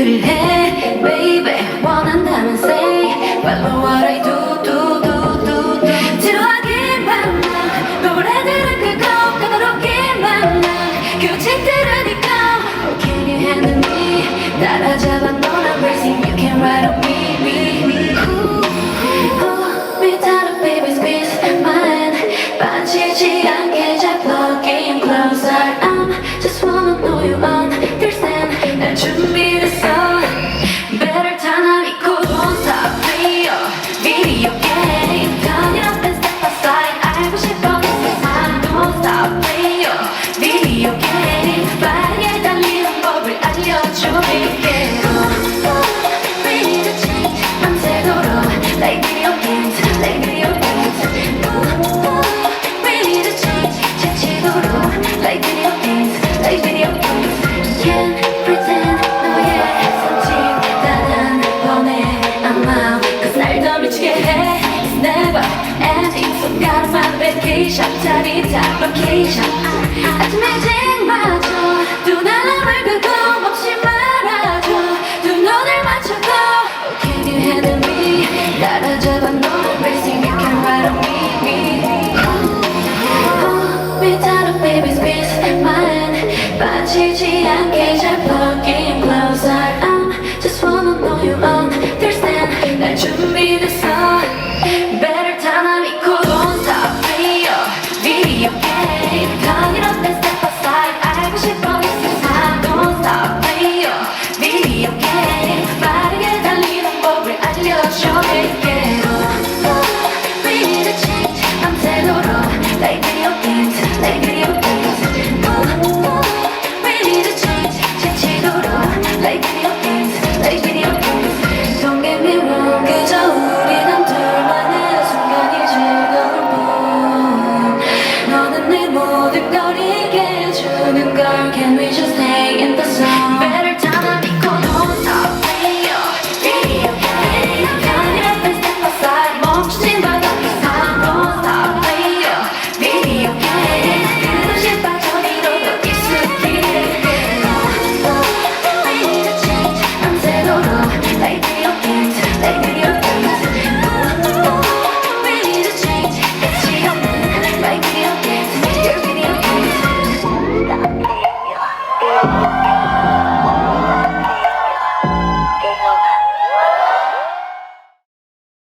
상상들을 해 baby 원한다면 say follow what I do do do do do 지루하기만 나 노래들은 그거 까다롭기만 나 규칙들은 이거 Oh can you handle me 따라잡아 넌 I'm racing you can ride on me never ending. Forgot my vacation, time time vacation. 아침에 맞춰 두 나라를 그거 Don't 두 눈을 go. Oh, can you handle me? 따라잡아 너 racing you can ride on me me Oh, we tired of babies with mine 빠지지 and 잘 fucking closer I'm um, just wanna know you understand the sun Baby. the gun, can we just